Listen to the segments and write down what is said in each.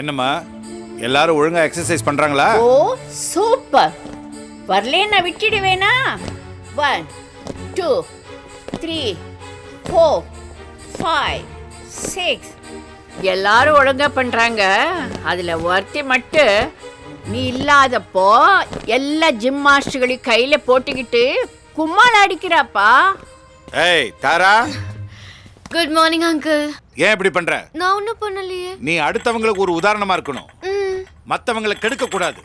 என்னம்மா எல்லாரும் ஒழுங்கா எக்ஸசைஸ் பண்றாங்களா? ஓ சூப்பர். வரலேன்னா விட்டுடுவேனா? One two three four five six எல்லாரும் ஒழுங்கா பண்றாங்க. அதுல ஒருத்தி மட்டும் நீ இல்லாதப்போ எல்லா ஜிம் மாஸ்டர்களையும் கையில போட்டுக்கிட்டு கும்மாள் அடிக்கிறாப்பா. ஏய் தாரா. குட் மார்னிங் அங்கிள் ஏன் இப்படி பண்ற நான் ஒன்றும் பண்ணலையே நீ அடுத்தவங்களுக்கு ஒரு உதாரணமா இருக்கணும் மத்தவங்களை கெடுக்க கூடாது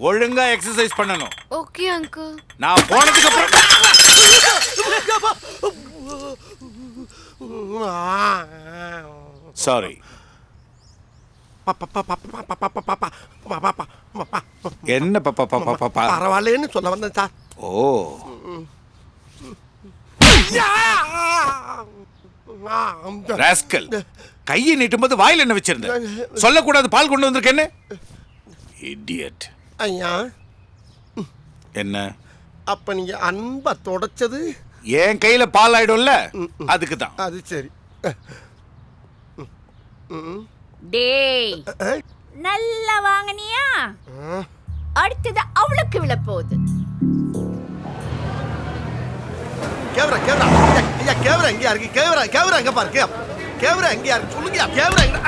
ஒழுங்கா எக்ஸசைஸ் பண்ணணும் ஓகே அங்கிள் நான் போனதுக்கு அப்புறம் சாரி என்ன பாப்பா பாப்பா பாப்பா பரவாயில்லன்னு சொல்ல வந்தேன் சார் ஓ ராஸ்கல் கையை நீட்டும்போது வாயில என்ன வச்சிருந்த? சொல்லக்கூடாது பால் கொண்டு வந்திருக்கேன்னு இடியட் ஐயா. என்ன? அப்ப நீங்க அன்பா தொடச்சது? என் கையில பால் ஆயிடும்ல? அதுக்கு தான் அது சரி. டேய் நல்லா வாங்கினியா? அடுத்தது அவளுக்கு விழப்போகுது. கேவரா கேவரா கேவரா எங்கயா இருக்கு? கேவரா கேவரா எங்க பாரு கே கேவரா எங்கயா இருக்கு? சொல்லுங்க கேவரா எங்க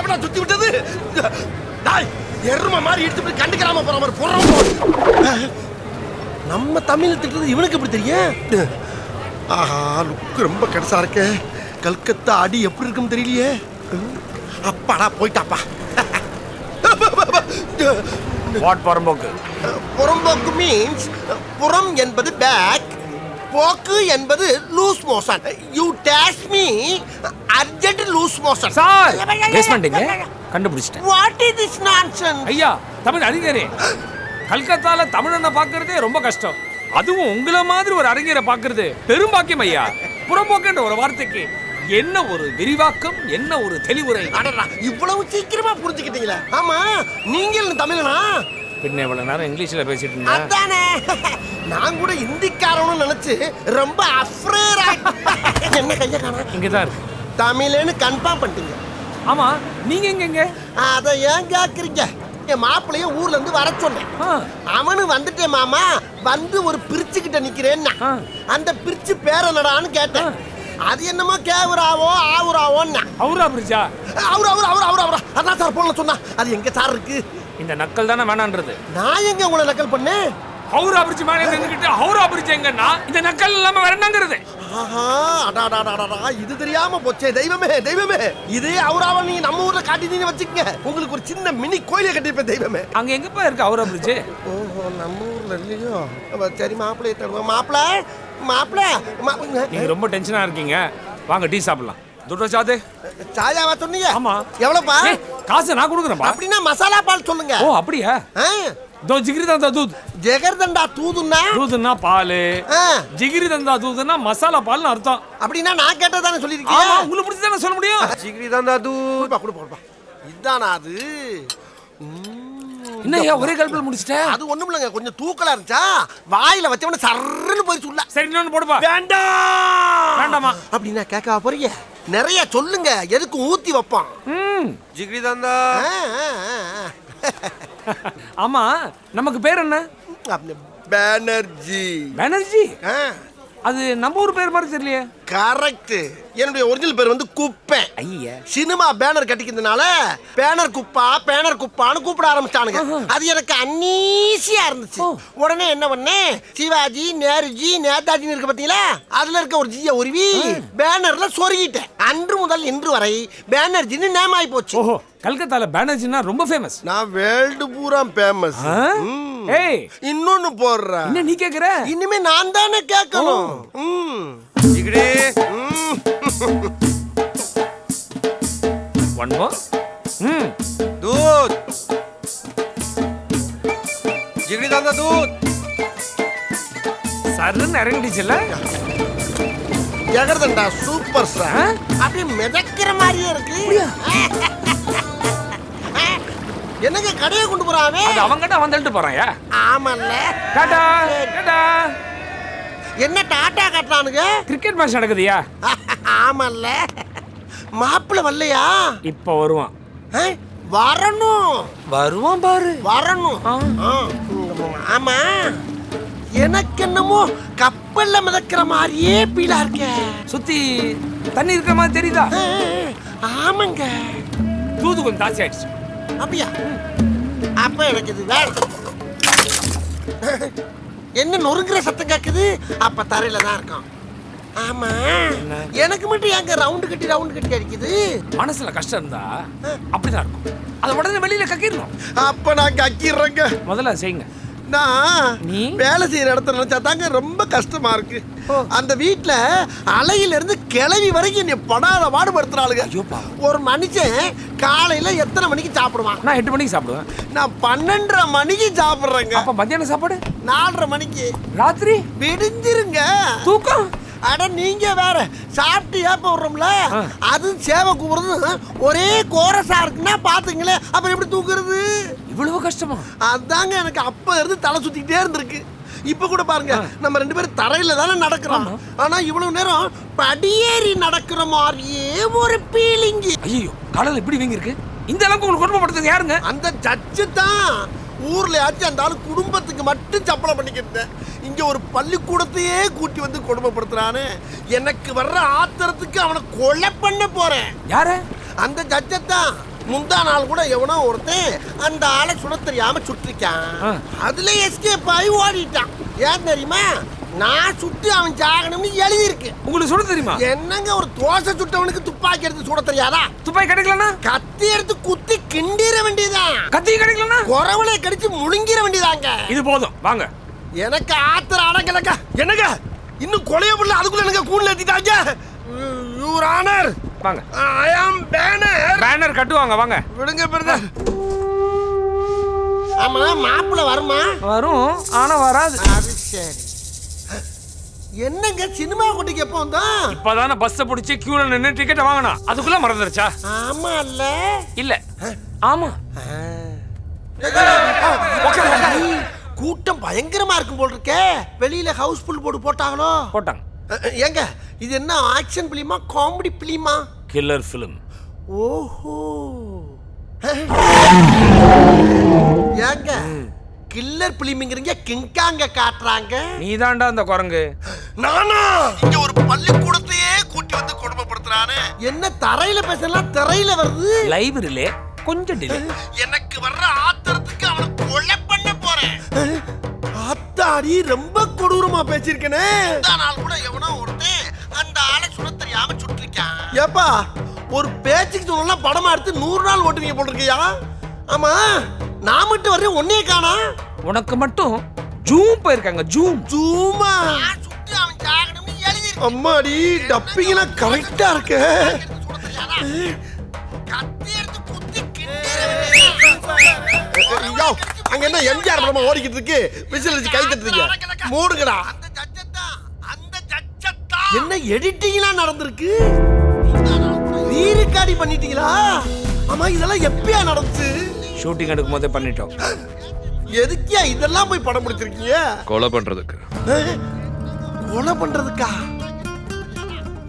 எவனா சுத்தி விட்டது? டாய் எரும மாதிரி இடிச்சு போய் கண்டுக்கிறாம போற மாதிரி போறோம் நம்ம தமிழ் திட்டுறது இவனுக்கு எப்படி தெரியும்? ஆஹா லுக்கு ரொம்ப கடைசா இருக்கே. கல்கத்தா அடி எப்படி இருக்குன்னு தெரியலையே. அப்பாடா போயிட்டாப்பா. வாட் பரம்போக்கு புறம்போக்கு மீன்ஸ் புறம் என்பது பேக் போக்கு என்பது loose motion U dash me urgent loose motion sir guess பண்ணிட்டீங்க கண்டுபிடிச்சிட்டேன். வாட் இஸ் திஸ் நான்சென்ஸ் ஐயா தமிழ் அறிஞரே. கல்கத்தால தமிழனை பார்க்கறதே ரொம்ப கஷ்டம். அதுவும் உங்களை மாதிரி ஒரு அறிஞரை பார்க்கறது பெரும்பாக்கியம் ஐயா. புறம்போக்குன்ற ஒரு வார்த்தைக்கு என்ன ஒரு விரிவாக்கம் என்ன ஒரு தெளிவுரை? இவ்வளவு சீக்கிரமா புரிஞ்சுக்கிட்டீங்களே. ஆமா நீங்கள் தமிழனா? பின்ன இவ்வளவு நேரம் இங்கிலீஷ்ல பேசிட்டு இருந்தேன். அதானே. நான் கூட இந்திக்காரன்னு நினைச்சு ரொம்ப அஃப்ரேரா என்ன கைய காணா? இங்க தான் இருக்கு. தமிழ்னு கன்ஃபார்ம் பண்ணிட்டீங்க. ஆமா நீங்க எங்க எங்க அதை ஏன் கேக்குறீங்க? என் மாப்பிளைய ஊர்ல இருந்து வர சொன்னேன். அவனு வந்துட்டேன் மாமா. வந்து ஒரு பிரிச்சு கிட்ட நிக்கிறேன்னா. அந்த பிரிச்சு பேர் என்னடான்னு கேட்டேன். அது என்னமோ கேவுராவோ ஆவுராவோன்னா. அவரா அவரு அவரு அவரு அவரு அவரு. அதான் சார் போன சொன்னா. அது எங்க சார் இருக்கு? இந்த நக்கல் தானே வேணான்றது. நான் எங்க உங்களை நக்கல் பண்ணேன் ஹவுரா பிரிட்ஜ் மேலே நின்றுக்கிட்டு ஹவுரா பிரிட்ஜ் எங்கன்னா இந்த நக்கல் இல்லாம வேற என்னங்கிறது? ஆஹா அடாடாடாடா இது தெரியாம போச்சே தெய்வமே தெய்வமே. இதே அவராவ நீங்க நம்ம ஊர்ல காட்டினீங்க வச்சுக்கங்க. உங்களுக்கு ஒரு சின்ன மினி கோயிலை கட்டிருப்பேன் தெய்வமே. அங்க எங்கப்பா இருக்கு ஹவுரா பிரிட்ஜ் ஓஹோ நம்ம ஊர்ல இல்லையோ. சரி மாப்பிள்ளைய தருவோம் மாப்பிள்ள மாப்பிள்ள நீங்க ரொம்ப டென்ஷனா இருக்கீங்க. வாங்க டீ சாப்பிடலாம். துட்டோ சாதே சாயாவா சொன்னீங்க. ஆமா. எவ்வளவுப்பா? காசு நான் கொடுக்குறேன்பா. அப்படின்னா மசாலா பால் சொல்லுங்க. ஓ அப்படியா? ஆ, தோ ஜிகிரி தந்தா தூத். ஜெகர்தண்டா தூதுன்னா? தூதுன்னா பால். ஆ, ஜிகிரி தந்தா தூதுன்னா மசாலா பால்னு அர்த்தம். அப்படின்னா நான் கேட்டதானே ஆமா சொல்லிருக்கீங்க உங்களுக்கு பிடிச்சி தானே சொல்ல முடியும்? சிகிரி தான் தூ கொடுப்பா கொடுப்பா கொடுப்பா. இதானா அது. என்ன ஒரே கல்பில் முடிச்சிட்டேன் அது ஒண்ணும் இல்லைங்க கொஞ்சம் தூக்கலா இருந்துச்சா? வாயில வச்சவன சர்ன்னு போய் சொல்ல சரி இன்னொன்னு போடுப்பா. வேண்டாம்! வேண்டாமா? அப்படின்னா கேட்க போறீங்க? நிறைய சொல்லுங்க. எதுக்கு ஊத்தி வைப்பான்? ம். ஜிகிரி தந்தா ஆமா நமக்கு பேர் என்ன? பேனர்ஜி. பானர்ஜி? அது நம்ம ஊர் பேர் மாதிரி தெரியலையே. கரெக்ட் என்னுடைய ஒரிஜினல் பேர் வந்து குப்பை. ஐயா. சினிமா பேனர் கட்டிக்கிறதுனால பேனர் குப்பா பேனர் குப்பான்னு கூப்பிட ஆரம்பிச்சானுங்க அது எனக்கு அன்னீசியா இருந்துச்சு. உடனே என்ன பண்ணேன் சிவாஜி நேருஜி நேதாஜின்னு இருக்கு பாத்தீங்களா அதுல இருக்க ஒரு ஜிய உருவி பேனர்ல சொருகிட்டேன். அன்று முதல் இன்று வரை பேனர்ஜின்னு நேம் ஆகி போச்சு. கல்கத்தால பானர்ஜினா ரொம்ப ஃபேமஸ் நான் வேர்ல்டு பூரா ஃபேமஸ் ஏய் இன்னொன்னு போடுறேன் என்ன நீ கேக்குற இனிமே நான் தானே கேட்கணும் ம். ம். ஒன் மோர் ம் दूध जिगरी दादा दूध சருன்னு இறங்கிடுச்சுல்ல ஜெகர்தண்டா சூப்பர் ஆ? ஸ்டார் அப்படியே மிதக்கிற மாதிரியே இருக்கு என்னங்க கடையை கொண்டு போறாவே? அது அவங்கிட்ட அவன் தள்ளிட்டு போறான்யா? ஆமல்ல. டாடா டாடா. என்ன டாட்டா கட்டுறானுங்க? கிரிக்கெட் மேட்ச் நடக்குதுயா? ஆமல்ல. மாப்பிள்ள வரலையா? இப்போ வருவான்? வரணும். வருவான் பாரு. வரணும். ஆமா. எனக்கு என்னமோ கப்பல்ல மிதக்கிற மாதிரியே பீலா இருக்க. சுத்தி தண்ணி இருக்கிற மாதிரி தெரியுதா? ஆமாங்க தூது கொஞ்சம் தாசி ஆயிடுச்சு அப்படியா? அப்ப எனக்கு இது வேணும் என்ன நொறுங்குற சத்தம் கேக்குது? அப்ப தரையில தான் இருக்கும் ஆமா. எனக்கு மட்டும் எங்க ரவுண்டு கட்டி ரவுண்டு கட்டி அடிக்குது? மனசுல கஷ்டம் இருந்தா அப்படிதான் இருக்கும். அதை உடனே வெளியில கக்கிடணும் அப்ப நான் கக்கிடுறேங்க முதல்ல செய்யுங்க. நான்? வேலை செய்யற இடத்துல நினைச்சா தாங்க ரொம்ப கஷ்டமா இருக்கு. அந்த வீட்ல அலையில இருந்து கிளவி வரைக்கும் என்னை படாத பாடுபடுத்துறாளுங்க. ஒரு மனுஷன் காலையில எத்தனை மணிக்கு சாப்பிடுவான்? நான் எட்டு மணிக்கு சாப்பிடுவேன். நான் பன்னெண்டரை மணிக்கு சாப்பிடுறேங்க. அப்ப மத்தியானம் சாப்பாடு? நாலரை மணிக்கு. ராத்திரி? விடிஞ்சிருங்க. தூக்கம்? அட நீங்க வேற சாப்பிட்டு ஏப்ப விடுறோம்ல. அது சேவை கூப்பிடுறது ஒரே கோரஸா இருக்குன்னா பாத்துங்களேன். அப்புறம் எப்படி தூக்குறது? இவ்வளவு கஷ்டமா? அதாங்க எனக்கு அப்ப இருந்து தலை சுத்திக்கிட்டே இருந்திருக்கு. இப்ப கூட பாருங்க நம்ம ரெண்டு பேரும் தரையில தானே நடக்கிறோம். ஆனா இவ்வளவு நேரம் படியேறி நடக்கிற மாதிரியே ஒரு பீலிங்கு ஐயோ காலையில இப்படி வீங்கி இருக்கு இந்த அளவுக்கு உங்களுக்கு குடும்பப்படுத்துறது யாருங்க? அந்த ஜட்ஜு தான் ஊர்ல ஆச்சு அந்த ஆளு குடும்பத்துக்கு மட்டும் சப்பளம் பண்ணிக்கிட்டு இங்க ஒரு பள்ளிக்கூடத்தையே கூட்டி வந்து கொடுமைப்படுத்துறானே. எனக்கு வர்ற ஆத்திரத்துக்கு அவனை கொலை பண்ண போறேன். யாரு? அந்த ஜட்ஜை தான். முந்தா நாள் கூட எவனோ ஒருத்தன் அந்த ஆளை சுட தெரியாம சுட்டிருக்கான். அதுல எஸ்கேப் ஆகி ஓடிட்டான். ஏன் தெரியுமா? நான் சுட்டு அவன் சாகணும்னு எழுதியிருக்கு. உங்களுக்கு சொல்ல தெரியுமா? என்னங்க ஒரு தோசை சுட்டவனுக்கு துப்பாக்கி எடுத்து சுட தெரியாதா? துப்பாக்கி கிடைக்கலனா கத்தி எடுத்து குத்தி கிண்டிர வேண்டியதுதான் கத்தி கிடைக்கலனா குறவலை கடிச்சு முழுங்கிற வேண்டியதாங்க. இது போதும். வாங்க. எனக்கு ஆத்திர அடங்கலங்க என்னங்க? இன்னும் கொலைய பண்ணல அதுக்குள்ள எனக்கு கூண்டுல ஏத்திட்டாங்க? Your honour. வாங்க. ஐ ஆம் பேனர் பேனர் கட்டுவாங்க வாங்க. விடுங்க பிரதர். ஆமா மாப்பிள்ள வருமா? வரும் ஆனா வராது. அது சரி. என்னங்க சினிமா குட்டிக்கு எப்போ வந்தோம் இப்பதானே பஸ்ஸ பிடிச்சி கியூல நின்னு டிக்கெட் வாங்கணும் அதுக்குள்ள மறந்துருச்சா? ஆமா இல்ல. இல்ல. ஆமா. கூட்டம் பயங்கரமா இருக்கும் போல் இருக்கே. வெளியில ஹவுஸ் ஃபுல் போர்டு போட்டாங்களோ போட்டாங்க. ஏங்க இது என்ன action film? Comedy film? Killer film ஓஹோ. ஏங்க கில்லர் பிலிமிங்கிறீங்க கிங்காங்க காட்டுறாங்க. நீ தாண்டா அந்த குரங்கு. நானா? இங்க ஒரு பள்ளிக்கூடத்தையே கூட்டி வந்து கொடுமைப்படுத்துறானே. என்ன தரையில பேசலாம் திரையில வருது? லைப்ரரியில கொஞ்சம் டிலே எனக்கு வர்ற ஆத்திரத்துக்கு அவனை கொலை பண்ண போறேன். ஆத்தாடி ரொம்ப கொடூரமா பேசிருக்கனே நாள் கூட எவனோ ஒருத்தன் அந்த ஆளை சுட தெரியாம சுட்டிருக்கான். ஏப்பா ஒரு பேச்சுக்கு சொல்லலாம் படமா எடுத்து நூறு நாள் ஓட்டுவீங்க போட்டிருக்கியா? ஆமா நான் மட்டும் வர்றேன் ஒன்னே காணா உனக்கு மட்டும் ஜூம் போயிருக்காங்க ஜூம். ஜூமா? சுத்தி அவன் ஜாகணும்னு எழுதி அம்மாடி டப்பிங்லாம் கரெக்டா இருக்கு. கத்தி எடுத்து குத்தி ஐயோ அங்க என்ன எம்ஜிஆர் படமா ஓடிக்கிட்டு இருக்கு? விசில் வச்சு கை தட்டுறீங்க. மூடுங்கடா. என்ன எடிட்டிங்லாம் நடந்திருக்கு? ரீரிகார்டி பண்ணிட்டீங்களா? ஆமா இதெல்லாம் எப்பயா நடந்துச்சு? ஷூட்டிங் எடுக்கும் போதே பண்ணிட்டோம். எதுக்கியா இதெல்லாம் போய் படம் பிடிச்சிருக்கீங்க? கொலை பண்றதுக்கு. கொலை பண்றதுக்கா?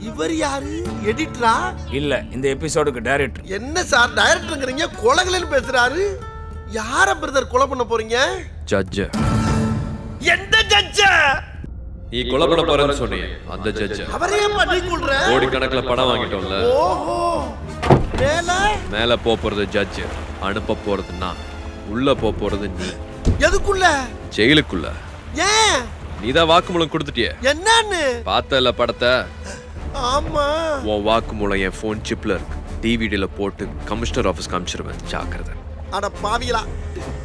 இவர் யாரு? எடிட்டரா இல்ல இந்த எபிசோடுக்கு டைரக்டர் என்ன சார் டைரக்டருங்கிறீங்க கொலைகளன்னு பேசுறாரு. யார பிரதர் கொலை பண்ண போறீங்க? ஜட்ஜ எந்த ஜட்ஜ நீ கொலை பண்ண போறேன்னு சொன்னியே அந்த ஜட்ஜ அவரே பண்ணி கொள்ற கோடிக்கணக்குல பணம் வாங்கிட்டோம்ல. ஓஹோ. மேல? மேல போக போறது ஜட்ஜ் அனுப்ப போறது நான். உள்ள போக போறது நீ. எதுக்குள்ள? ஜெயிலுக்குள்ள. ஏன்? நீ தான் வாக்குமூலம் கொடுத்துட்டியே. என்னன்னு? பார்த்தல படத்தை? ஆமா. உன் வாக்குமூலம் என் ஃபோன் சிப்ல இருக்கு. டிவிடியில போட்டு கமிஷனர் ஆஃபீஸ் காமிச்சிருவேன் ஜாக்கிரதை. அட பாவிகளா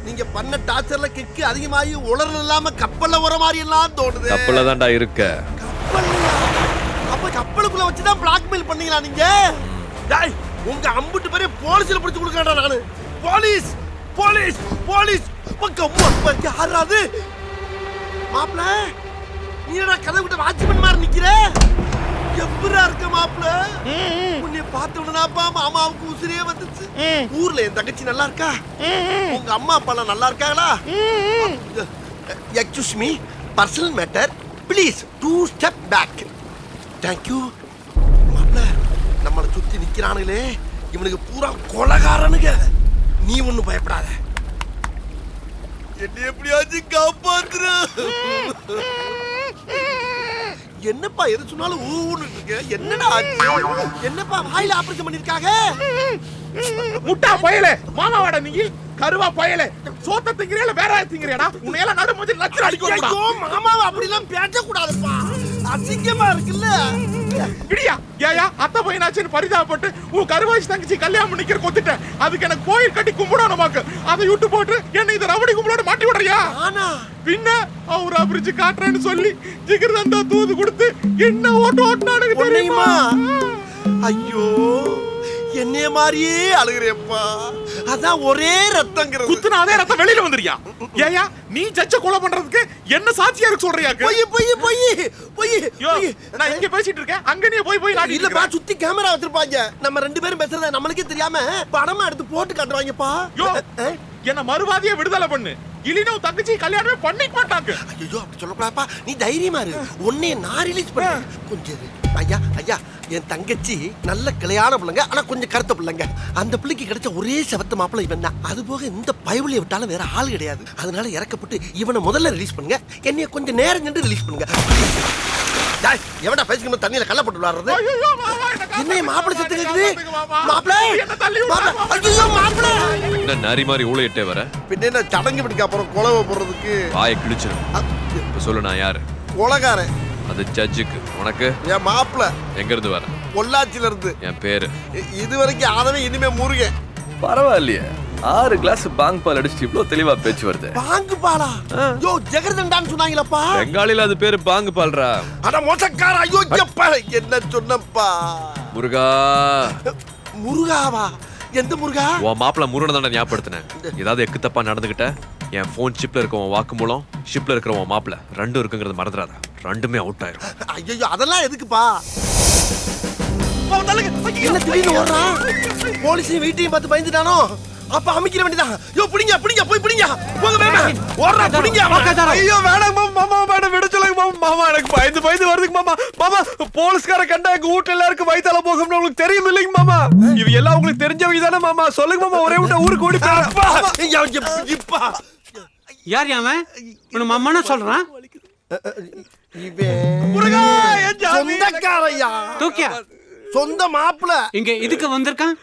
நீங்க பண்ண டார்ச்சர்ல கிக்கு அதிகமாகி உலர் இல்லாம கப்பல்ல வர மாதிரி எல்லாம் தோணுது. கப்பல்ல தான்டா இருக்க? அப்ப கப்பலுக்குள்ள வச்சுதான் பிளாக்மெயில் பண்ணீங்களா நீங்க? டேய் உங்க அம்புட்டு பேரே போலீஸ்ல பிடிச்சு கொடுக்கறா நானு. Police police police. பக்கம் யாராது மாப்ள நீ என்ன கதை விட்டு வாட்ச்மேன் மாதிரி நிக்கிற? எப்பரா இருக்க மாப்ள உன்னை பார்த்த உடனேப்பா மாமாவுக்கு உசிரியே வந்துச்சு ஊர்ல என் தங்கச்சி நல்லா இருக்கா? உங்க அம்மா அப்பா எல்லாம் நல்லா இருக்காங்களா? Excuse me. Personal matter please two step back thank you மாப்ள நம்மளை சுத்தி நிக்கிறானுங்களே. இவனுக்கு பூரா கொலகாரனுங்க. நீ ஒண்ணும் பயப்படாத. என்ன எப்படியாச்சும் காப்பாத்துற என்னப்பா எது சொன்னாலும் ஊன்னு இருக்க. என்னடா என்னப்பா வாயில ஆபரேஷன் பண்ணிருக்காங்க? முட்டா பயலே மாமாவாடா நீ கருவா பயலே சோத்த திங்கிறீல வேற திங்கிறீடா. உன்னையெல்லாம் நடு மூஞ்சி லட்சம் அடிக்கும் ஐயோ மாமாவை அப்படிலாம் பேசக்கூடாதுப்பா. அசிங்கமா இருக்குல்ல? விடியா ஏயா அத்தை பையனாச்சுன்னு பரிதாபப்பட்டு உன் கருவாச்சி தங்கச்சி கல்யாணம் பண்ணிக்கிற கொத்துட்டேன். அதுக்கு எனக்கு கோயில் கட்டி கும்பிடணும் நமக்கு அதை விட்டு போட்டு என்ன இந்த ரவடி கும்பிடோட மாட்டி விடுறியா? பின்ன அவர் அபிரிச்சு காட்டுறேன்னு சொல்லி ஜிகிர் தந்தா தூது கொடுத்து என்ன ஓட்டு ஓட்டுனானுங்க தெரியுமா? ஐயோ. என்னைய மாதிரியே அழுகிறேப்பா. அதான் ஒரே ரத்தங்கிறது. குத்துனா அதே ரத்தம் வெளியில வந்துறியா ஏயா நீ ஜட்ஜ கொலை பண்றதுக்கு என்ன சாட்சியா இருக்கு சொல்றியாக்கு பொய் பொய் பொய் பொய். நான் இங்க பேசிட்டு இருக்கேன். அங்க நீ போய் போய் நாடி இல்லப்பா சுத்தி கேமரா வச்சிருப்பாங்க. நம்ம ரெண்டு பேரும் பேசுறத நம்மளுக்கே தெரியாம படமா எடுத்து போட்டு காட்டுவாங்கப்பா. யோ என்ன மறுவாதிய விடுதலை பண்ணு. இல்லைன்னா உன் தங்கச்சி கல்யாணமே பண்ணிக்க மாட்டாங்க ஐயோ அப்படி சொல்லக்கூடாப்பா நீ தைரியமா இரு. உன்னைய நான் ரிலீஸ் பண்ணேன் கொஞ்சம். ஐயா ஐயா என் தங்கச்சி நல்ல கிளையான பிள்ளைங்க ஆனா கொஞ்சம் கருத்த பிள்ளைங்க. அந்த பிள்ளைக்கு கிடைச்ச ஒரே செவத்த மாப்பிள்ளை இவன் தான். அது போக இந்த பயவுளியை விட்டாலும் வேற ஆள் கிடையாது. அதனால இறக்கப்பட்டு இவனை முதல்ல ரிலீஸ் பண்ணுங்க. என்னைய கொஞ்சம் நேரம் நின்று ரிலீஸ் பண்ணுங்க. டேய், எவன்டா பேசிக்கணும் தண்ணியில கள்ள போட்டு விளாடுறது? என்ன மாப்பிள்ளை செத்து கேக்குது. மாப்பிள்ளை! நரி மாதிரி ஊழையிட்டே வர? பின்ன என்ன சடங்கு பிடிக்க அப்புறம் குலவை போடுறதுக்கு? வாயை கிழிச்சிடும் இப்ப சொல்லு நான் யாரு? கொலகாரன். அது ஜட்ஜுக்கு உனக்கு? என் மாப்பிள்ளை எங்க இருந்து வர? பொள்ளாச்சியில இருந்து என் பேரு. இது வரைக்கும் ஆதவன் இனிமே முருகன். பரவாயில்லையே. ஆறு கிளாஸ் பாங் பால் அடிச்சுட்டு இவ்வளவு தெளிவா பேச்சு வருது. பாங்கு பாலா? யோ ஜெகர்தண்டான்னு சொன்னாங்களப்பா? பெங்காலில அது பேரு பாங்கு பால்ரா அட மோசக்கார ஐயோ என்ன சொன்னப்பா முருகா. முருகாவா? எந்த முருகா? உன் மாப்பிள்ள முருகனை தானே ஞாபகப்படுத்தினேன். ஏதாவது எக்கு தப்பா நடந்துகிட்ட என் ஃபோன் சிப்ல இருக்க உன் வாக்குமூலம் ஷிப்ல இருக்கிற உன் மாப்பிள்ள ரெண்டும் இருக்குங்கிறது மறந்துடாத. ரெண்டுமே அவுட் ஆயிரும். ஐயோ அதெல்லாம் எதுக்குப்பா? என்ன திடீர்னு ஓடுறான் போலீஸையும் வீட்டையும் பார்த்து பயந்துட்டானோ? அப்ப அமைக்கிற வேண்டியதான் யோ பிடிங்க பிடிங்க போய் பிடிங்க. போங்க வேணா ஓடுறா பிடிங்க ஐயோ வேணாம் மாமா. மேடம் விட சொல்லுங்க மாமா. மாமா எனக்கு பயந்து பயந்து வருதுங்க மாமா. மாமா போலீஸ்கார கண்டா எங்க வீட்டுல எல்லாருக்கும் வயித்தால போகும்னு உங்களுக்கு தெரியும் இல்லைங்க மாமா? இவ எல்லாம் உங்களுக்கு தெரிஞ்சவங்க தானே மாமா. சொல்லுங்க மாமா. ஒரே விட்ட ஊருக்கு ஓடி இப்பா. யார் அவன்? உன மம்மனா சொல்றான்? சொந்த மாப்பிள. இங்க இதுக்கு வந்திருக்கான்?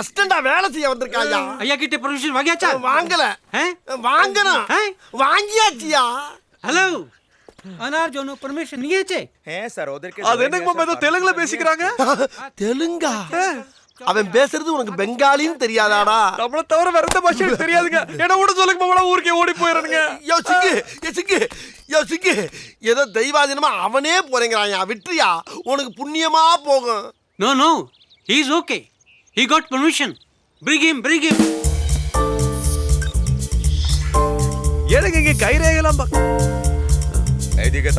அசிஸ்டண்டா வேலை செய்ய வந்திருக்காயா? ஐயா கிட்ட பர்மிஷன் வாங்கியாச்சா வாங்கல. வாங்கணும் வாங்கியாச்சியா? ஹலோ అనార్ జోను పర్మిషన్ నియే చే హే సర్ ఓదర్ కే అదేనకు మమ్మేదో తెలుగులో బేసికరాంగ తెలుంగా அவன் பேசுறது உனக்கு பெங்காலின்னு தெரியாதாடா? நம்மள தவிர வேற எந்த தெரியாதுங்க. என்ன கூட சொல்லுங்க போல ஊருக்கே ஓடி போயிடுறனுங்க யோ சிக்கு யோ சிக்கு யோ சிக்கு. ஏதோ தெய்வாதீனமா அவனே போறேங்கிறாயா விட்டுரியா உனக்கு புண்ணியமா போகும். No no is okay he got permission bring him bring him எனக்கு இங்க கைரேகலாம் பா ஐடிக்கு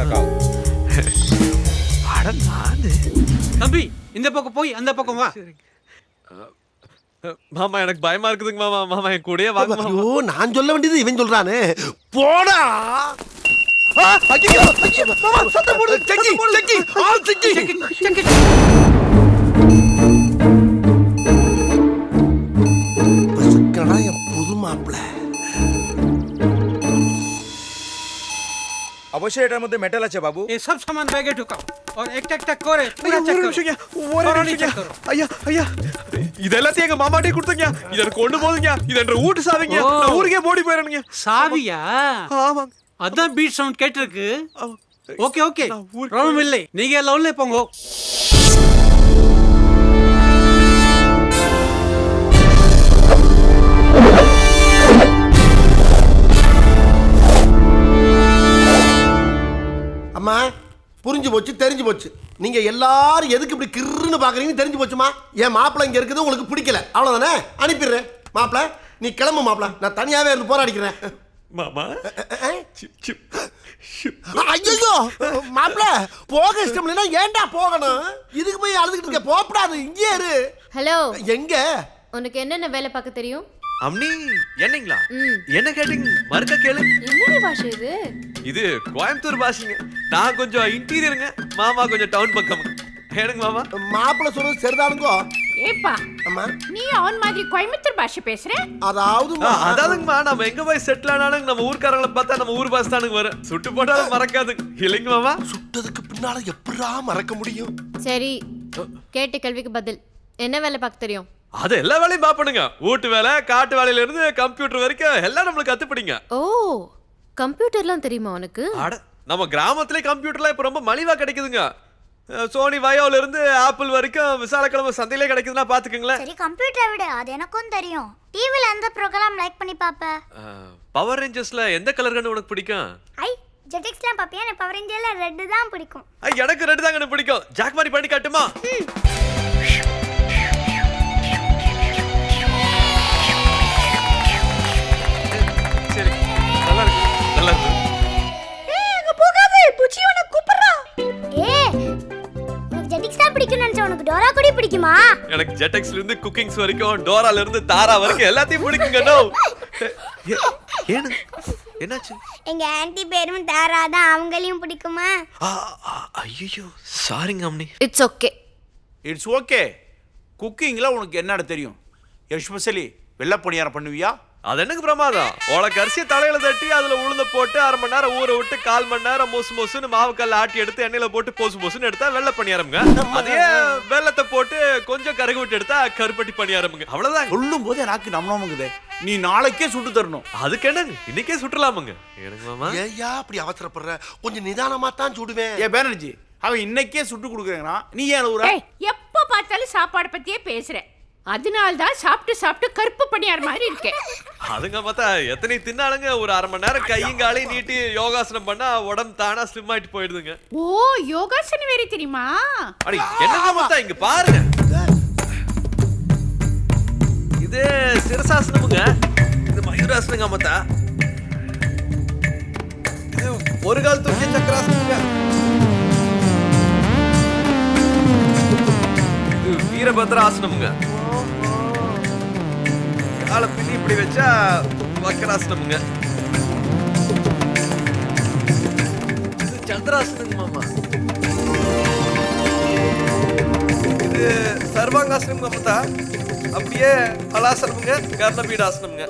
அட நான். தம்பி இந்த பக்கம் போய் அந்த பக்கம் வா. மாமா எனக்கு பயமா இருக்குதுங்க மாமா. மாமா என் கூடயே வாங்க மாமா. ஐயோ நான் சொல்ல வேண்டியது இவன் சொல்றானே. போடா! ஆ, மாமா, சத்தம் போடு. செக்கி, செக்கி, ஆள் செக்கி. பசுக்கடா অবশ্যই এটার মধ্যে মেটাল আছে বাবু। এসব সামান ব্যাগে ঢুকাও আর একটা একটা করে পুরো চেক করো। ஓரடி check করো ஐயா ஐயா இது எல்லாத்தையும் எங்க மாமாட்டே கொடுத்தீங்க இதை கொண்டு போதுங்க இதன் ஊட்டு சாவிங்க நான் ஊருக்கே ஓடி போயிடணுங்க சாவியா ஆமாங்க அதான் பீட் சவுண்ட் கேட்டிருக்கு ஓகே ஓகே நான் ஊருக்கு- ப்ராப்ளம் இல்லை நீங்க லவ்ல போங்க அம்மா புரிஞ்சு போச்சு தெரிஞ்சு போச்சு. நீங்க எல்லாரும் எதுக்கு இப்படி கிறுன்னு பாக்குறீங்கன்னு தெரிஞ்சு போச்சுமா? என் மாப்பிள்ளை இங்க இருக்குது உங்களுக்கு பிடிக்கல. அவ்வளவுதானே? அனுப்பிடுறேன். மாப்பிள்ளை நீ கிளம்பு மாப்பிள்ளை நான் தனியாவே இருந்து போராடிக்கிறேன். மாமா. ஐயோ மாப்பிள்ள போக இஷ்டம் இல்லைன்னா ஏன்டா போகணும்? இதுக்கு போய் அழுதுகிட்டு இருக்க போகக்கூடாது இங்கே இரு. ஹலோ. எங்க? உனக்கு என்னென்ன வேலை பார்க்க தெரியும்? அம்னி என்னங்களா? என்ன கேட்டீங்க? மறுக்க கேளு. என்னடி பாஷை இது? இது கோயம்புத்தூர் பாஷைங்க. நான் கொஞ்சம் இன்டீரியருங்க மாமா கொஞ்சம் டவுன் பக்கம் ஏனுங்க மாமா. மாப்பிள்ளை சொல்றது சரிதானுங்கோ. ஏப்பா அம்மா. நீ அவன் மாதிரி கோயம்புத்தூர் பாஷை பேசுற? அதாவது ஆ, அதாதுங்கம்மா நம்ம எங்க போய் செட்டில் ஆனாலும் நம்ம ஊர்க்காரங்களை பார்த்தா நம்ம ஊர் பாஸ் தானுங்க வரும் சுட்டு போட்டாலும் மறக்காது இல்லைங்க மாமா. சுட்டதுக்கு பின்னால எப்படா மறக்க முடியும்? சரி கேட்ட கேள்விக்கு பதில். என்ன வேலை பார்க்க தெரியும்? அது எல்லா வேலையும் பாப்பணுங்க வீட்டு வேலை காட்டு வேலையில இருந்து கம்ப்யூட்டர் வரைக்கும் எல்லாம் நம்மளுக்கு கத்துப்பிடிங்க. ஓ கம்ப்யூட்டர்லாம் தெரியுமா உனக்கு? அட நம்ம கிராமத்திலே கம்ப்யூட்டர்லாம் இப்ப ரொம்ப மலிவா கிடைக்குதுங்க. சோனி வயோல இருந்து ஆப்பிள் வரைக்கும் விசாலக்கிழமை சந்தையிலே கிடைக்குதுன்னா பாத்துக்கோங்களேன் சரி கம்ப்யூட்டரை விடு. அது எனக்கும் தெரியும். டிவில எந்த ப்ரோக்ராம் லைக் பண்ணி பாப்ப? பவர் ரேஞ்சர்ஸ்ல எந்த கலர் கண்ணு உனக்கு பிடிக்கும்? ஐ ஜெட்டிக்ஸ்லாம் பாப்பியா? எனக்கு பவர் இந்தியால ரெட்டு தான் பிடிக்கும். ஐ, எனக்கு ரெண்டு தாங்க பிடிக்கும். ஜாக் மாதிரி பண்ணி காட்டுமா? தான் பிடிக்கும் நினைச்ச உனக்கு டோரா கூட பிடிக்குமா? எனக்கு ஜெட்டெக்ஸ்ல இருந்து குக்கிங்ஸ் வரைக்கும் டோரால இருந்து தாரா வரைக்கும் எல்லாத்தையும் பிடிக்குங்க நோ ஏனு? என்னாச்சு? எங்க ஆன்ட்டி பேரும் தாரா தான் அவங்களையும் பிடிக்குமா? ஐயோ சாரிங்க அம்னி. இட்ஸ் ஓகே இட்ஸ் ஓகே குக்கிங்கில் உனக்கு என்னடா தெரியும். எஸ்பெஷலி வெள்ளை பணியாரம் பண்ணுவியா? அது எனக்கு பிரமாதம்? உனக்கு அரிசியை தலையில தட்டி அதுல உளுந்த போட்டு அரை மணி நேரம் ஊற விட்டு கால் மணி நேரம் மொசு மொசுன்னு மாவுக்கல்ல ஆட்டி எடுத்து எண்ணெயில போட்டு போசு பொசுன்னு எடுத்தா வெள்ளை பணியாரம்ங்க அதே வெள்ளத்தை போட்டு கொஞ்சம் கருகு விட்டு எடுத்தா கருப்பட்டி பணியாரம்ங்க அவ்வளவுதான் சொல்லும் போதே எனக்கு நம்மளமுங்குதே நீ நாளைக்கே சுட்டு தரணும். அதுக்கு என்னங்க? இன்னைக்கே சுற்றலாமுங்க எனக்கு மாமா. ஏயா அப்படி அவசரப்படுற? கொஞ்சம் நிதானமா தான் சுடுவேன். ஏ பேனர்ஜி அவன் இன்னைக்கே சுட்டு கொடுக்குறேங்கிறான் நீ ஏன் ஊரா ஏய் எப்போ பார்த்தாலும் சாப்பாடு பத்தியே பேசுற. அதனால தான் சாப்பிட்டு சாப்பிட்டு கருப்பு பணியார் மாதிரி இருக்கேன். அதுங்க பார்த்தா எத்தனை தின்னாலுங்க ஒரு அரை மணி நேரம் கையும் காலையும் நீட்டி யோகாசனம் பண்ணா உடம்பு தானா ஸ்லிம் ஆயிட்டு போயிடுதுங்க. ஓ யோகாசனம் வேற தெரியுமா? அடி என்னங்க பார்த்தா இங்க பாருங்க. இது சிரசாசனமுங்க இது மயூராசனங்க மத்தா இது ஒரு கால் தூக்கி சக்கராசனமுங்க இது வீரபத்ராசனமுங்க. காலை பின்னி இப்படி வச்சா வக்கராசனமுங்க இது சந்திராசனங்க மாமா இது சர்வாங்காசனம் மமதா அப்படியே ஹலாசனமுங்க கர்ணபீடாசனமுங்க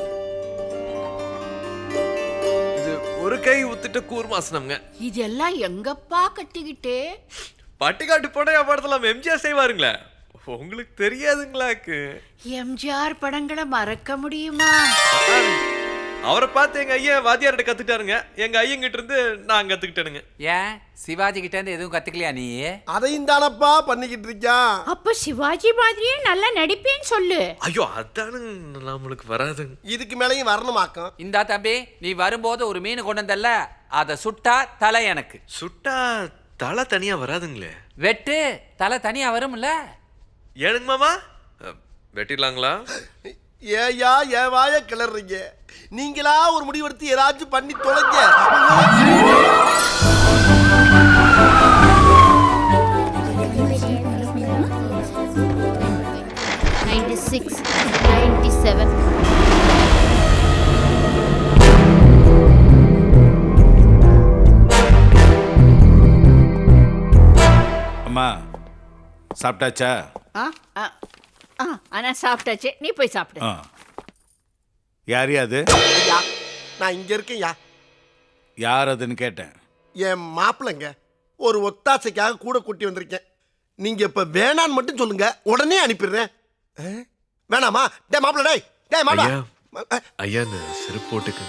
இது ஒரு கை உத்துட்டு கூர்மாசனம்ங்க இதெல்லாம் எங்கப்பா கட்டிக்கிட்டு? பட்டிக்காட்டு போட படத்துல எம்ஜிஆர் செய்வாருங்களே. உங்களுக்கு தெரியாதுங்களாக்கு? எம்ஜிஆர் படங்களை மறக்க முடியுமா? அவரை பார்த்து எங்க ஐயா வாத்தியார்கிட்ட கத்துட்டாருங்க எங்க ஐயங்கிட்ட இருந்து நான் கத்துக்கிட்டேனுங்க. ஏன்? சிவாஜி கிட்ட இருந்து எதுவும் கத்துக்கலையா நீ? அதையும் தானப்பா பண்ணிக்கிட்டு இருக்கான் அப்ப சிவாஜி மாதிரியே நல்லா நடிப்பேன்னு சொல்லு. ஐயோ அதானுங்க நம்மளுக்கு வராதுங்க. இதுக்கு மேலேயும் வரணுமாக்கம்? இந்தா தம்பி நீ வரும்போது ஒரு மீன் கொண்டு வந்தல்ல அதை சுட்டா தலை எனக்கு. சுட்டா தலை தனியா வராதுங்களே. வெட்டு தலை தனியா வரும்ல? ஏனுங்க மாமா? வெட்டிடலாங்களா? ஏயா ஏன் வாய கிளறீங்க நீங்களா ஒரு முடிவெடுத்து ஏதாச்சும் பண்ணி தொலைங்க. சிக்ஸ் நைன்டி செவன் அம்மா சாப்பிட்டாச்சா? ஆ? ஆ. ஆ ஆனா சாப்பிட்டாச்சு. நீ போய் சாப்பிடு. ஆ. யார் அது ஐயா நான் இங்க இருக்கேன்யா யார் அதுன்னு கேட்டேன். என் மாப்பிள்ளைங்க ஒரு ஒத்தாசைக்காக கூட கூட்டி வந்திருக்கேன். நீங்க இப்ப வேணான்னு மட்டும் சொல்லுங்க. உடனே அனுப்பிடுறேன். ஆ? வேணாமா? டே மாப்பிள்ள டேய் டேய் ஐயா. அ, ஐயா இந்த செருப்பு போட்டுக்கு.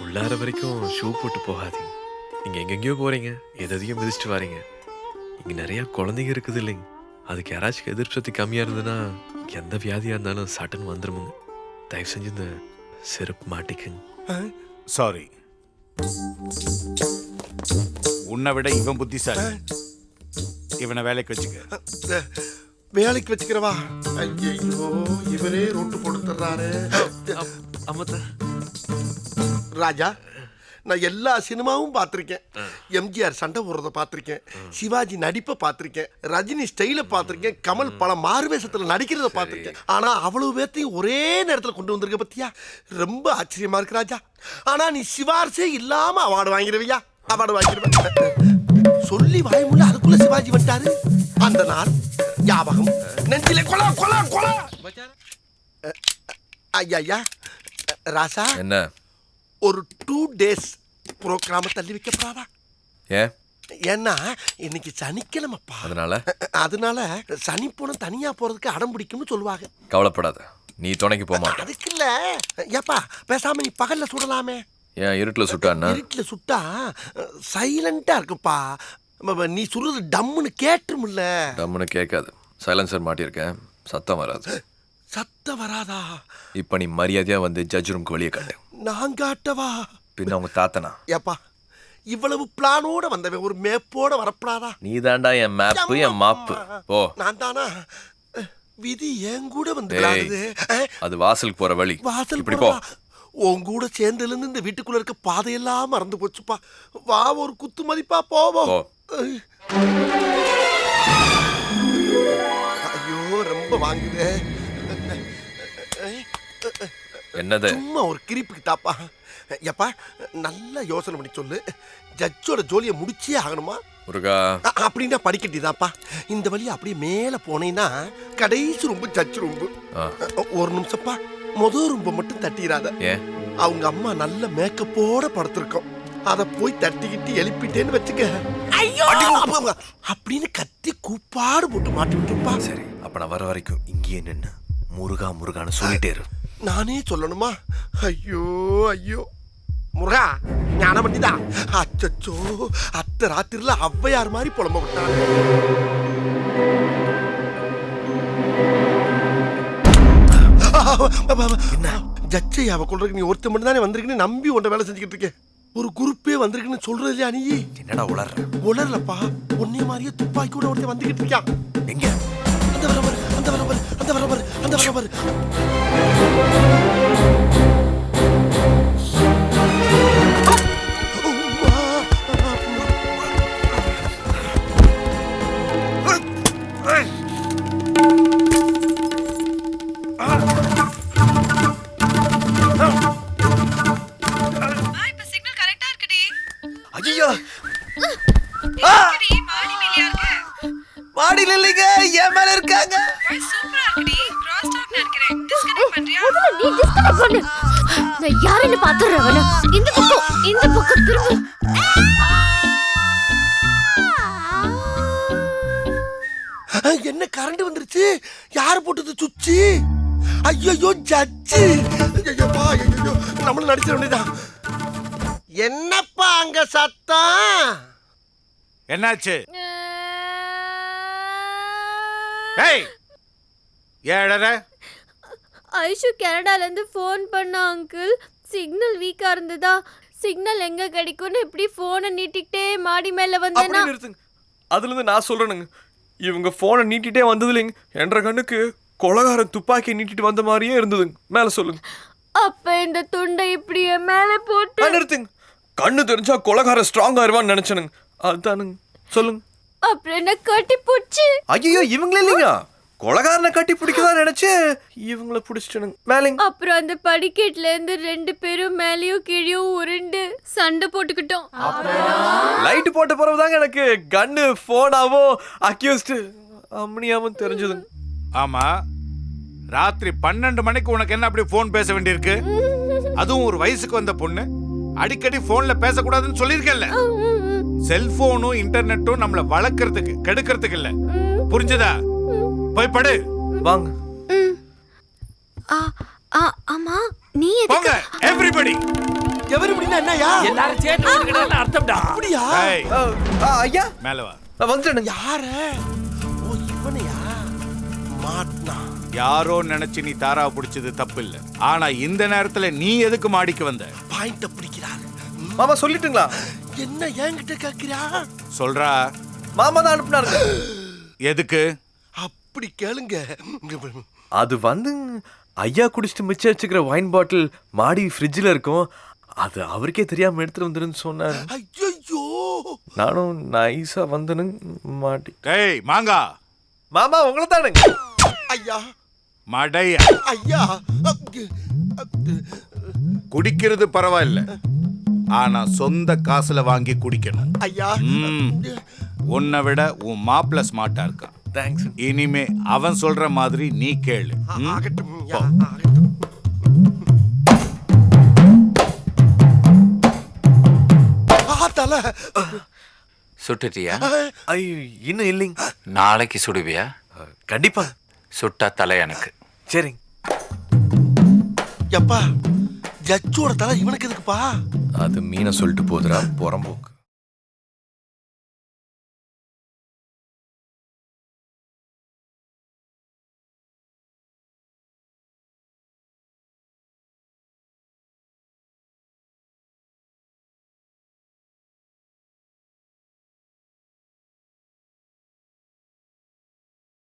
உள்ளார வரைக்கும் ஷூ போட்டு போகாதீங்க. நீங்க எங்கெங்கேயோ போறீங்க. எதையும் மிதிச்சுட்டு வாரீங்க. இங்க நிறைய குழந்தைங்க இருக்குது இல்லைங்க. அதுக்கு யாராச்சும் எதிர்ப்பு சக்தி கம்மியா இருந்ததுன்னா எந்த வியாதியா இருந்தாலும் சட்டன் வந்துருமுங்க தயவு செஞ்சு இந்த செருப்பு மாட்டிக்குங்க சாரி உன்னை விட இவன் புத்திசாலி இவனை வேலைக்கு வச்சுக்க வேலைக்கு வச்சுக்கிறவா ஐயோ இவரே ரோட்டு போட்டுறாரு அம்மத்தா ராஜா நான் எல்லா சினிமாவும் பார்த்துருக்கேன். எம்ஜிஆர் சண்டை போடுறத பார்த்துருக்கேன். சிவாஜி நடிப்பை பார்த்துருக்கேன். ரஜினி ஸ்டைல பார்த்துருக்கேன். கமல் பல மாறுவேஷத்தில் நடிக்கிறத பார்த்துருக்கேன். ஆனா அவ்வளவு பேர்த்தையும் ஒரே நேரத்தில் கொண்டு வந்திருக்க பத்தியா? ரொம்ப ஆச்சரியமா இருக்கு ராஜா. ஆனா நீ சிவார்சே இல்லாம அவார்டு வாங்கிடுவியா அவார்டு வாங்கிடுவேன் சொல்லி வாய முடியல அதுக்குள்ள சிவாஜி வந்துட்டாரு. அந்த நாள் ஞாபகம். நெஞ்சிலே கொலா கொலா கொலா. ஐயா ஐயா. ராசா. என்ன? ஒரு டூ டேஸ் ப்ரோக்ராம தள்ளி வைக்கப்படாதா? ஏன்? ஏன்னா இன்னைக்கு சனிக்கிழமைப்பா. அதனால? அதனால சனி போன தனியா போறதுக்கு அடம் பிடிக்கும்னு சொல்லுவாங்க. கவலைப்படாத. நீ துணைக்கு மாட்ட. அதுக்கு இல்ல. ஏப்பா பேசாம நீ பகல்ல சுடலாமே. ஏன் இருட்டுல சுட்டான்னா இருட்டுல சுட்டா சைலண்டா இருக்குப்பா. நீ சொல்றது டம்முன்னு கேட்டுருமில்ல டம்முன்னு கேட்காது. சைலன்சர் மாட்டியிருக்கேன். சத்தம் வராது. சத்தம் வராதா? இப்போ நீ மரியாதையா வந்து ஜட்ஜ் ரூம்க்கு வெளியே காட்டு. நான் காட்டவா பின்ன அவங்க தாத்தனா? ஏப்பா இவ்வளவு பிளானோட வந்தவன் ஒரு மேப்போட வரப்படாதா? நீ தாண்டா என் மேப்பு என் மாப்பு ஓ நான் தானா விதி என் கூட வந்து விளையாடுது. அஹ், அது வாசலுக்கு போற வழி. வாசல் இப்படி போ? உன் கூட சேர்ந்ததுல இருந்து இந்த வீட்டுக்குள்ள இருக்க பாதையெல்லாம் மறந்து போச்சுப்பா. வா ஒரு குத்து மதிப்பா போவோம். போ. ஐயோ ரொம்ப வாங்குதே. என்னது? சும்மா ஒரு கிரிப்புக்கு தாப்பா. எப்பா நல்லா யோசனை பண்ணி சொல்லு. ஜட்ஜோட ஜோலியை முடிச்சே ஆகணுமா? முருகா. அப்படின்னா படிக்கட்டிதாப்பா இந்த வழி அப்படியே மேலே போனீங்கன்னா கடைசி ரொம்ப ஜட்ஜ் ரொம்ப. ஒரு நிமிஷப்பா முத ரொம்ப மட்டும் தட்டிடாத அவங்க அம்மா நல்ல மேக்கப்போட படுத்திருக்கோம். அத போய் தட்டிக்கிட்டு எழுப்பிட்டேன்னு வச்சுக்க. ஐயோ! அப்படின்னு கத்தி கூப்பாடு போட்டு மாட்டி விட்டுருப்பா. சரி அப்ப நான் வர வரைக்கும் இங்கேயே நின்னு முருகா முருகான்னு சொல்லிட்டே இரு. நானே சொல்லணுமா? ஐயோ ஐயோ. முருகா ஞான பண்ணிதா அச்சச்சோ அத்தை ராத்திரில ஔவையார் மாதிரி புலம்ப விட்டாங்க. ஜட்ஜை அவ கொள்றதுக்கு நீ ஒருத்த மட்டும் தானே வந்திருக்குன்னு நம்பி உன்ட வேலை செஞ்சுக்கிட்டு இருக்கேன் ஒரு குரூப்பே வந்திருக்குன்னு சொல்றது இல்லையா நீ? என்னடா உளர்ற உணரலப்பா உன்னைய மாதிரியே துப்பாக்கி கூட ஒருத்தன் வந்துகிட்டு இருக்கான். எங்க? அந்த வரவர் அந்த வரவர் அந்த வரவர் அந்த வரவர் ஐயோ பண்ணு நான் யாருன்னு பாத்துறேன் அவன? இந்த பக்கம் இந்த பக்கம் திரும்ப. என்ன கரண்ட் வந்துருச்சு? யார் போட்டது சுச்சி? ஐயோ ஜட்ஜி. ஐயோப்பா ஐயோ நம்மளும் நடிச்சிட வேண்டியதான் என்னப்பா அங்க சத்தம்? என்னாச்சு? ஏய் ஏழற ஐஷு கனடால இருந்து ஃபோன் பண்ண அங்கிள். சிக்னல் வீக்கா இருந்ததா? சிக்னல் எங்க கிடைக்கும்னு இப்படி போனை நீட்டிக்கிட்டே மாடி மேல வந்தேன்னா அப்படி நிறுத்துங்க. அதுல இருந்து நான் சொல்றேனுங்க. இவங்க போனை நீட்டிட்டே வந்தது இல்லைங்க என்ற கண்ணுக்கு கொலகாரன் துப்பாக்கி நீட்டிட்டு வந்த மாதிரியே இருந்ததுங்க. மேல சொல்லுங்க. அப்ப இந்த துண்டை இப்படி என் மேல போட்டு நிறுத்துங்க. கண்ணு தெரிஞ்சா கொலகாரன் ஸ்ட்ராங் ஆயிருவான்னு நினைச்சனுங்க. அதுதானுங்க. சொல்லுங்க. அப்புறம் என்ன கட்டி போச்சு? ஐயோ இவங்களே இல்லைங்க. கொலகாரனை கட்டி பிடிக்கதான் நினைச்சு இவங்கள பிடிச்சிட்டனுங்க. மேலேங்க அப்புறம் அந்த படிக்கட்டுல இருந்து ரெண்டு பேரும் மேலேயும் கீழேயும் உருண்டு சண்டை போட்டுக்கிட்டோம். லைட் போட்ட பிறகுதாங்க எனக்கு. கன்னு போனாவோ அக்யூஸ்டு அம்னியாவும் தெரிஞ்சதுங்க. ஆமா. ராத்திரி பன்னெண்டு மணிக்கு உனக்கு என்ன அப்படி ஃபோன் பேச வேண்டியிருக்கு? அதுவும் ஒரு வயசுக்கு வந்த பொண்ணு. அடிக்கடி போன்ல பேசக்கூடாதுன்னு சொல்லியிருக்கேன்ல. செல்போனும் இன்டர்நெட்டும் நம்மள வளர்க்கறதுக்கு கெடுக்கிறதுக்கு இல்ல. புரிஞ்சதா? போய் படு. வாங்க. ஆ ஆ ஆமா நீ போங்க எவ்ரிபடி எவரு முடினா என்னயா எல்லாரும் சேர்ந்து வந்துக்கிட்டாலும் அர்த்தம்டா. அப்படியா? ஐயா. மேல வா. நான் வந்துட்டேனுங்க யார? ஓ இவனையா? மாட்னா. யாரோ நினைச்சு நீ தாராவை பிடிச்சது தப்பு இல்ல ஆனா இந்த நேரத்துல நீ எதுக்கு மாடிக்கு வந்த? பாயிண்ட பிடிக்கிறாரு. மாமா சொல்லிட்டுங்களா? என்ன என்கிட்ட கேக்குறா? சொல்றா. மாமா தான் அனுப்புனாருங்க. எதுக்கு? அப்படி கேளுங்க. அது வந்து ஐயா குடிச்சிட்டு மிச்சம் வச்சுக்கிற ஒயின் பாட்டில் மாடி ஃப்ரிட்ஜில் இருக்கும். அது அவருக்கே தெரியாம எடுத்துட்டு வந்துருன்னு சொன்னாரு. ஐயோ நானும் நைஸா வந்தனுங்க மாட்டி. டேய் மாங்கா. மாமா உங்களை தானுங்க. ஐயா. மடைய. ஐயா. குடிக்கிறது பரவாயில்ல. ஆனா சொந்த காசுல வாங்கி குடிக்கணும். ஐயா. ம். உன்னை விட உன் மாப்பிள்ள ஸ்மார்ட்டா இருக்கான் தேங்க்ஸ் இனிமே அவன் சொல்ற மாதிரி நீ கேளு. சுட்டுட்டியா? ஐயோ இன்னும் இல்லைங்க. நாளைக்கு சுடுவியா? கண்டிப்பா. சுட்டா தலை எனக்கு. சரிங்க. எப்பா ஜட்ஜோட தலை இவனுக்கு எதுக்குப்பா? அது மீனை சொல்லிட்டு போதுரா புறம்போக்கு.